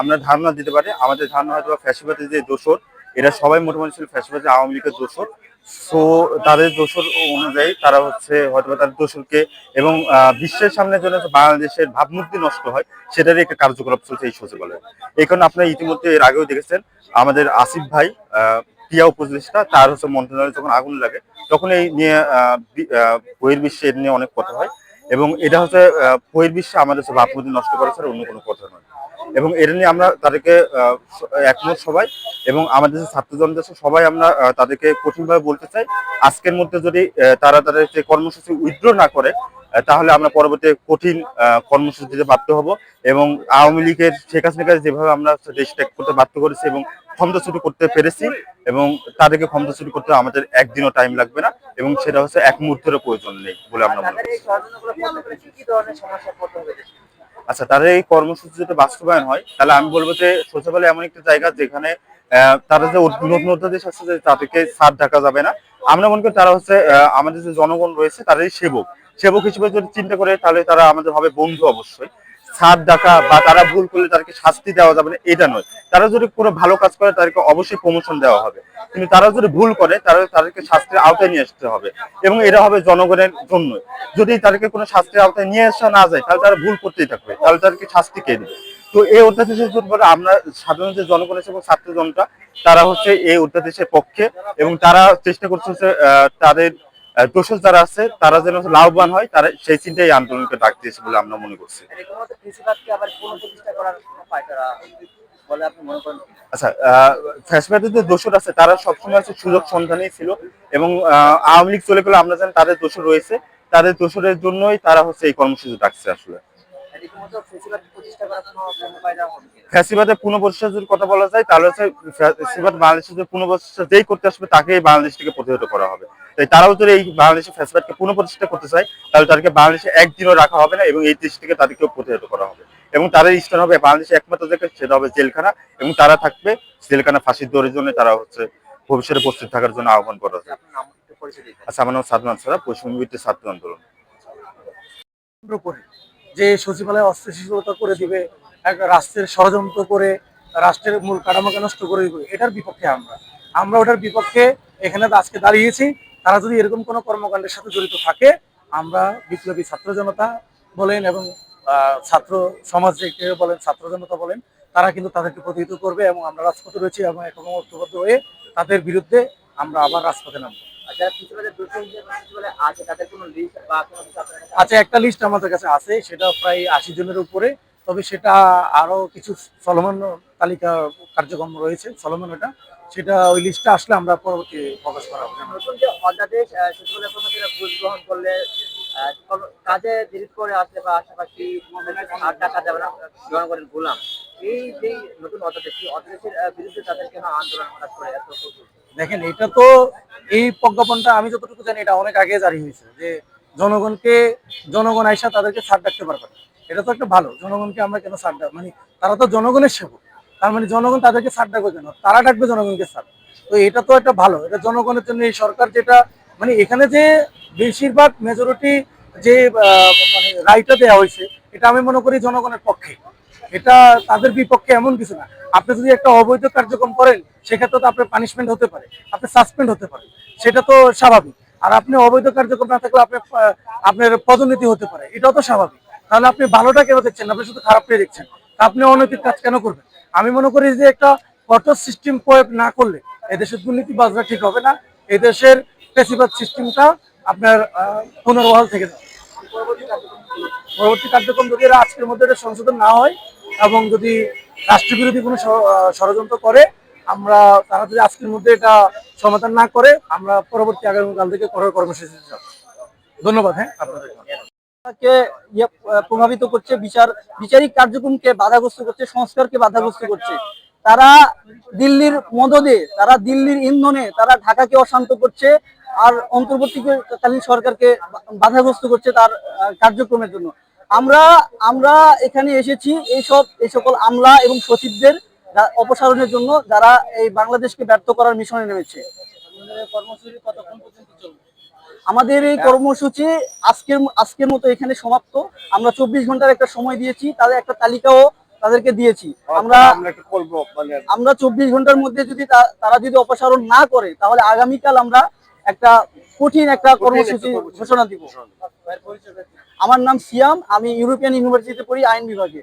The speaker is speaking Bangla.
আমরা ধারণা দিতে পারি, আমাদের ধারণা হয়তো ফ্যাসিবাদের যে দোষর, এরা সবাই মোটামুটি ছিল ফ্যাসিবাদ আওয়ামী লীগের দোষর। সো তাদের দোষর অনুযায়ী তারা হচ্ছে হয়তো তাদের দোষরকে এবং বিশ্বের সামনে জন্য বাংলাদেশের ভাবমূর্তি নষ্ট হয়, সেটারই একটা কার্যকলাপ চলছে এই সচিবালয়ে এই কারণে আপনারা ইতিমধ্যে এর আগেও দেখেছেন, আমাদের আসিফ ভাই ক্রিয়া উপদেষ্টা, তার হচ্ছে মন্ত্রণালয়ে যখন আগুন লাগে, তখন এই নিয়ে বহির্বিশ্বে এর নিয়ে অনেক কথা হয় এবং এটা হচ্ছে বহির্বিশ্বে আমাদের হচ্ছে ভাবমূর্তি নষ্ট করা ছাড়া অন্য কোনো কথা নয়। এবং এটা নিয়ে আমরা তাদেরকে একমত সবাই এবং আমাদের যে ছাত্র জনতা সবাই আমরা তাদেরকে কঠিনভাবে বলতে চাই। আজকের মধ্যে যদি তারা তাদের যে কর্মসূচি উইথড্র না করে তাহলে আমরা পরবর্তী কঠিন আহ, কর্মসূচি দিতে বাধ্য হব এবং আওয়ামী লীগের শেখ হাসিনাকে যেভাবে আমরা দেশ ত্যাগ করতে বাধ্য করেছি এবং ক্ষমতাচ্যুত করতে পেরেছি এবং তাদেরকে ক্ষমতাচ্যুত করতে আমাদের একদিনও টাইম লাগবে না এবং সেটা হচ্ছে এক মুহূর্তেরও প্রয়োজন নেই বলে আমরা মনে করি। আচ্ছা তাদের এই কর্মসূচি যদি বাস্তবায়ন হয়, তাহলে আমি বলব যে সচিবালয় এমন একটা জায়গা যেখানে তারা যে উদ- নতুন অধ্যাদেশ আছে যে তাদেরকে ছাড় ঢাকা যাবে না। আমরা মনে করি তারা হচ্ছে আমাদের যে জনগণ রয়েছে, তারাই সেবক। সেবক হিসেবে যদি চিন্তা করে, তাহলে তারা আমাদের হবে বন্ধু অবশ্যই। ছাড় ডাকা বা তারা ভুল করলে তাদেরকে শাস্তি দেওয়া যাবে না, এটা নয়। তারা যদি কোনো ভালো কাজ করে, তাদেরকে অবশ্যই প্রমোশন দেওয়া হবে। কিন্তু তারা যদি ভুল করে তাহলে তাদেরকে শাস্তির আওতায় নিয়ে আসতে হবে। এবং এটা হবে জনগণের জন্য যদি তাদেরকে কোনো শাস্তির আওতায় নিয়ে আসা না যায় তাহলে তারা ভুল করতেই থাকবে। তাহলে তাদেরকে শাস্তি কে দিবে? তো এই অধ্যাদেশের জন্য আমরা সাধারণ যে জনগণ আছে এবং ছাত্র জনতা তারা হচ্ছে এই অধ্যাদেশের পক্ষে এবং তারা চেষ্টা করছে হচ্ছে, তাদের দোষর যারা আছে তারা যেন লাভবান হয় তারা সেই চিন্তায় এই আন্দোলনকে ডাক দিয়েছে বলে আমরা মনে করছি। মনে? আচ্ছা দোষর আছে তারা সবসময় হচ্ছে সুযোগ সন্ধানেই ছিল এবং আওয়ামী লীগ চলে গেলে আমরা জানি তাদের দোষর রয়েছে তাদের দোষরের জন্যই তারা হচ্ছে এই কর্মসূচি ডাকছে আসলে? ফ্যাসিবাদের যদি কথা বলা যায় তাহলে হচ্ছে ফ্যাসিবাদ বাংলাদেশের যে পুনঃপ্রতিষ্ঠা যেই করতে আসবে তাকেই বাংলাদেশ থেকে প্রতিহত করা হবে তাই তারাও যদি এই ফ্যাসিবাদকে পুনঃপ্রতিষ্ঠা করতে চায় তাহলে তাদেরকে বাংলাদেশে একদিনও রাখা হবে না এবং এই দেশ থেকে তাদেরকেও প্রতিহত করা হবে এবং তাদের স্থান হবে বাংলাদেশে একমাত্র জায়গা সেটা হবে জেলখানা। এবং তারা থাকবে জেলখানা ফাঁসির দৌড়ের জন্য, তারা হচ্ছে ভবিষ্যতে প্রস্তুত থাকার জন্য আহ্বান করা হচ্ছে আচ্ছা আমার নাম সাদমান সারা পশ্চিমবঙ্গের ছাত্র আন্দোলন। যে সচিবালয় অস্থিতিশীলতা করে দিবে, এক রাষ্ট্রের ষড়যন্ত্র করে, রাষ্ট্রের মূল কাঠামোকে নষ্ট করে দিবে, এটার বিপক্ষে আমরা। আমরা ওটার বিপক্ষে এখানে আজকে দাঁড়িয়েছি। তারা যদি এরকম কোনো কর্মকাণ্ডের সাথে জড়িত থাকে, আমরা বিপ্লবী ছাত্র জনতা বলেন এবং ছাত্র সমাজ বলেন ছাত্র জনতা বলেন তারা কিন্তু তাদেরকে প্রতিহিত করবে এবং আমরা রাজপথে রয়েছি এবং এখন ঐক্যবদ্ধ হয়ে তাদের বিরুদ্ধে আমরা আবার রাজপথে নামবো। আচ্ছা একটা লিস্ট আমাদের কাছে আছে সেটা প্রায় আশি জনের উপরে তবে সেটা আরও কিছু চলমান তালিকা কার্যক্রম রয়েছে চলমান ওটা সেটা ওই লিস্টটা আসলে আমরা পরবর্তী প্রকাশ করা হবে। অধ্যাদেশ গ্রহণ করলে কাজে করে আসলে বা আশেপাশে গোলাম এই যে নতুন অধ্যাদেশের আহ, বিরুদ্ধে তাদের কেন আন্দোলন করে এত দেখেন এটা তো এই প্রজ্ঞাপনটা আমি যতটুকু জানি এটা অনেক আগে জারি হয়েছে যে জনগণকে জনগণ আইসা তাদেরকে ছাড় ডাকতে পারবে। এটা তো একটা ভালো জনগণকে আমরা কেন ছাড় ডাক মানে তারা তো জনগণের সেবক। তার মানে জনগণ তাদেরকে ছাড় ডাকবে কেন? তারা ডাকবে জনগণকে ছাড়। তো এটা তো একটা ভালো এটা জনগণের জন্য এই সরকার যেটা মানে এখানে যে বেশিরভাগ মেজরিটি যে মানে রায়টা দেওয়া হয়েছে এটা আমি মনে করি জনগণের পক্ষে। এটা তাদের বিপক্ষে এমন কিছু না। আপনি যদি একটা অবৈধ কার্যক্রম করেন সেক্ষেত্রে তো আপনার পানিশমেন্ট হতে পারে আপনি সাসপেন্ড হতে পারে। সেটা তো স্বাভাবিক। আর আপনি অবৈধ কার্যক্রম না থাকলে আপনার আহ, আপনার পদোন্নতি হতে পারে এটাও তো স্বাভাবিক। তাহলে আপনি ভালোটা কেন দেখছেন আপনি শুধু খারাপটাই দেখছেন। আপনি অনৈতিক কাজ কেন করবেন? আমি মনে করি যে একটা কঠোর সিস্টেম প্রয়োগ না করলে এদেশের দুর্নীতিবাজরা ঠিক হবে না। এদেশের পেশিবাদ সিস্টেমটা আপনার পুনর্বহাল থেকে পরবর্তী কার্যক্রম যদি এরা আজকের মধ্যে সংশোধন না হয় এবং যদি রাষ্ট্রবিরোধী কোনো ষড়যন্ত্র করে, আমরা তারা যদি আজকের মধ্যে এটা সমাধান না করে, আমরা পরবর্তী আগামীকাল থেকে করার কর্মসূচি যাব ধন্যবাদ হ্যাঁ আপনাদের। ইয়ে প্রভাবিত করছে বিচার, বিচারিক কার্যক্রমকে বাধাগ্রস্ত করছে, সংস্কারকে বাধাগ্রস্ত করছে। তারা দিল্লির মদদে, তারা দিল্লির ইন্ধনে, তারা ঢাকাকে অশান্ত করছে আর অন্তর্বর্তীকালীন সরকারকে বাধাগ্রস্ত করছে তার কার্যক্রমের জন্য। আমরা আমরা এখানে এসেছি এইসব এই সকল আমলা এবং সচিবদের অপসারণের জন্য যারা এই বাংলাদেশকে ব্যর্থ করার মিশনে নেমেছে। আমাদের এই কর্মসূচি আজকের আজকের মতো এখানে সমাপ্ত। আমরা চব্বিশ ঘণ্টার একটা সময় দিয়েছি তাদের একটা তালিকাও তাদেরকে দিয়েছি। আমরা আমরা চব্বিশ ঘণ্টার মধ্যে যদি তারা যদি অপসারণ না করে তাহলে আগামীকাল আমরা একটা কঠিন একটা কর্মসূচি। ঘোষণা দিব। আমার নাম সিয়াম আমি ইউরোপিয়ান ইউনিভার্সিটিতে পড়ি আইন বিভাগে।